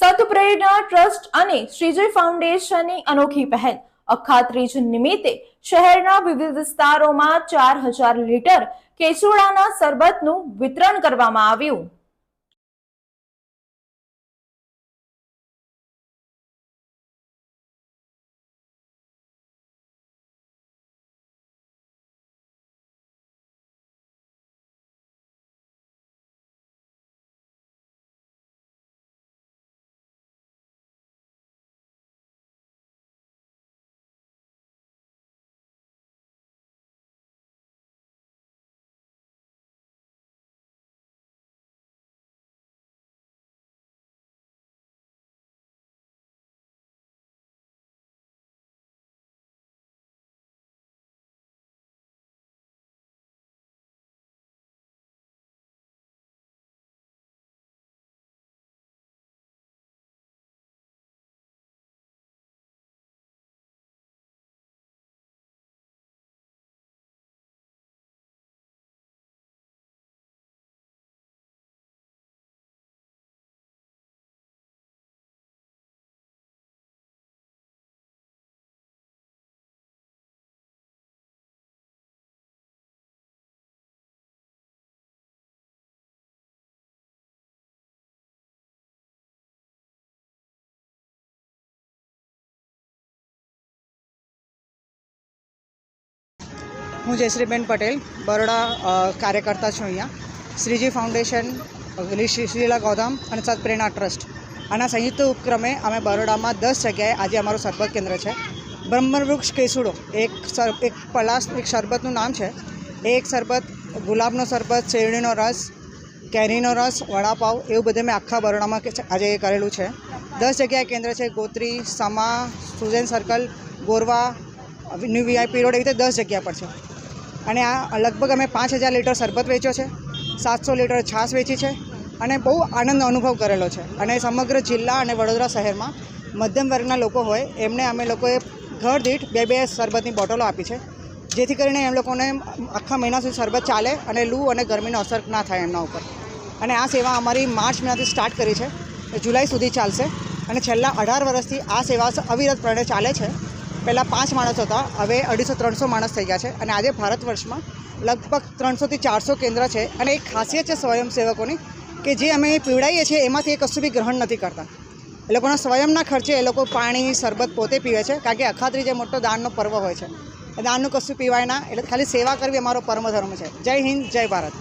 સદપ્રેરણા, trust અને શ્રીજય ફાઉન્ડેશનની અનોખી પહેલ. અખાત્રીજ નિમિત્તે શહેરના વિવિધ વિસ્તારોમાં ચાર હજાર લીટર કેસુડાના શરબતનું વિતરણ કરવામાં આવ્યું. હું જયશ્રીબેન પટેલ, બરોડા કાર્યકર્તા છું અહીંયા. શ્રીજી ફાઉન્ડેશન શ્રીલા ગૌધામ અને સત્પ્રેરણા ટ્રસ્ટ. આના સંયુક્ત ઉપક્રમે અમે બરોડામાં દસ જગ્યાએ આજે અમારું સરબત કેન્દ્ર છે. બ્રહ્મવૃક્ષ કેસુડો, એક સર, એક પલાસ, એક શરબતનું નામ છે. એ એક શરબત, ગુલાબનો શરબત, શેરડીનો રસ, કેરીનો રસ, વડાપાવ, એવું બધે મેં આખા બરોડામાં આજે કરેલું છે. દસ જગ્યાએ કેન્દ્ર છે, Gotri, Sama Susen circle, Gorwa, new VIP road, એવી રીતે દસ જગ્યા પર છે. અને આ લગભગ અમે પાંચ હજાર લીટર શરબત વેચ્યો છે, સાતસો લીટર છાશ વેચી છે અને બહુ આનંદ અનુભવ કરેલો છે. અને સમગ્ર જિલ્લા અને વડોદરા શહેરમાં મધ્યમ વર્ગના લોકો હોય, એમને અમે લોકોએ ઘર દીઠ બે બે શરબતની બોટલો આપી છે, જેથી કરીને એમ લોકોને આખા મહિના સુધી શરબત ચાલે અને લૂ અને ગરમીનો અસર ના થાય એમના ઉપર. અને આ સેવા અમારી માર્ચ મહિનાથી સ્ટાર્ટ કરી છે, જુલાઈ સુધી ચાલશે અને છેલ્લા અઢાર વર્ષથી આ સેવા અવિરતપણે ચાલે છે. પહેલાં પાંચ માણસ હતા, હવે અઢીસો ત્રણસો માણસ થઈ ગયા છે અને આજે ભારત વર્ષમાં લગભગ ત્રણસોથી ચારસો કેન્દ્ર છે અને એક ખાસિયત છે સ્વયંસેવકોની કે જે અમે પીવડાવીએ છીએ એમાંથી એ કશું બી ગ્રહણ નથી કરતા. એ લોકોના સ્વયંના ખર્ચે એ લોકો પાણી, શરબત પોતે પીવે છે કારણ કે અખાત્રી જે મોટો દાનનો પર્વ હોય છે દાનનું કશું પીવાય ના, એટલે ખાલી સેવા કરવી અમારો પરમ ધર્મ છે. જય હિન્દ, જય ભારત.